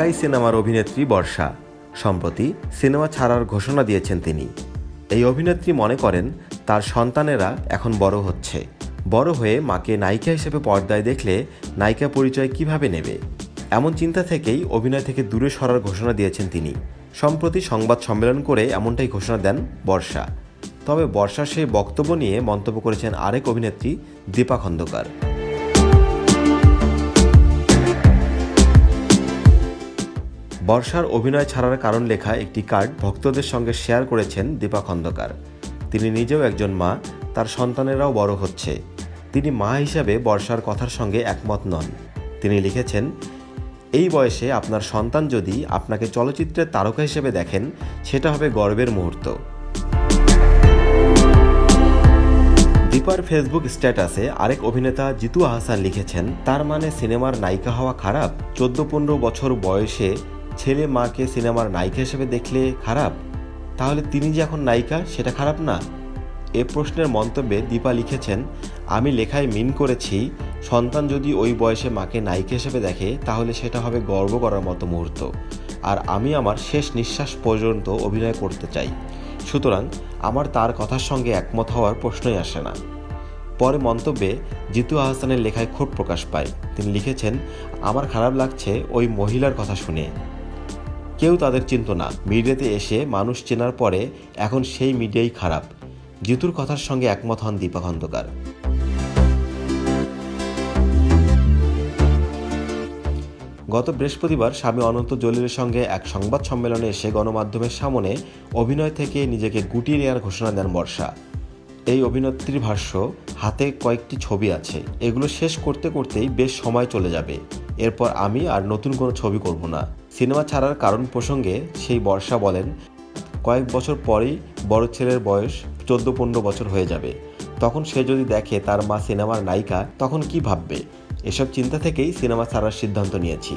ঢাকাই সিনেমার অভিনেত্রী বর্ষা। সম্প্রতি সিনেমা ছাড়ার ঘোষণা দিয়েছেন তিনি। এই অভিনেত্রী মনে করেন, তার সন্তানেরা এখন বড় হচ্ছে। বড় হয়ে মাকে নায়িকা হিসেবে পর্দায় দেখলে নায়িকা পরিচয় কীভাবে নেবে? এমন চিন্তা থেকেই অভিনয় থেকে দূরে সরার ঘোষণা দিয়েছেন তিনি। সম্প্রতি সংবাদ সম্মেলন করে এমনটাই ঘোষণা দেন বর্ষা। তবে বর্ষার সেই বক্তব্য নিয়ে মন্তব্য করেছেন আরেক অভিনেত্রী দীপা খন্দকার। বর্ষার অভিনয় ছাড়ার কারণ লেখা একটি কার্ড ভক্তদের সঙ্গে শেয়ার করেছেন দীপা খন্দকার। তিনি নিজেও একজন মা, তার সন্তানেরাও বড় হচ্ছে। তিনি মা হিসাবে বর্ষার কথার সঙ্গে একমত নন। তিনি লিখেছেন, এই বয়সে আপনার সন্তান যদি আপনাকে চলচ্চিত্রের তারকা হিসেবে দেখেন, সেটা হবে গর্বের মুহূর্ত। দীপার ফেসবুক স্ট্যাটাসে আরেক অভিনেতা জিতু আহসান লিখেছেন, তার মানে সিনেমার নায়িকা হওয়া খারাপ? চোদ্দ পনেরো বছর বয়সে ছেলে মাকে সিনেমার নায়িকা হিসেবে দেখলে খারাপ? তাহলে তিনি যে এখন নায়িকা, সেটা খারাপ না? এ প্রশ্নের মন্তব্যে দীপা লিখেছেন, আমি লেখায় মিন করেছি, সন্তান যদি ওই বয়সে মাকে নায়িকা হিসেবে দেখে, তাহলে সেটা হবে গর্ব করার মতো মুহূর্ত। আর আমি আমার শেষ নিঃশ্বাস পর্যন্ত অভিনয় করতে চাই। সুতরাং আমার তার কথার সঙ্গে একমত হওয়ার প্রশ্নই আসে না। পরে মন্তব্যে জিতু আহসানের লেখায় ক্ষোভ প্রকাশ পায়। তিনি লিখেছেন, আমার খারাপ লাগছে ওই মহিলার কথা শুনে। কেউ তাদের চিনত না। মিডিয়াতে এসে মানুষ চেনার পরে এখন সেই মিডিয়াই খারাপ। জিতুর কথার সঙ্গে একমত হন দীপা খন্দকার গত বৃহস্পতিবার স্বামী অনন্ত জলিলের সঙ্গে এক সংবাদ সম্মেলনে এসে গণমাধ্যমের সামনে অভিনয় থেকে নিজেকে গুটিয়ে নেওয়ার ঘোষণা দেন বর্ষা। এই অভিনেত্রীর ভাষ্য, হাতে কয়েকটি ছবি আছে। এগুলো শেষ করতে করতেই বেশ সময় চলে যাবে। এরপর আমি আর নতুন কোনো ছবি করব না। সিনেমা ছাড়ার কারণ প্রসঙ্গে সেই বর্ষা বলেন, কয়েক বছর পরেই বড় ছেলের বয়স চোদ্দ পনেরো বছর হয়ে যাবে। তখন সে যদি দেখে তার মা সিনেমার নায়িকা, তখন কি ভাববে? এসব চিন্তা থেকেই সিনেমা ছাড়ার সিদ্ধান্ত নিয়েছি।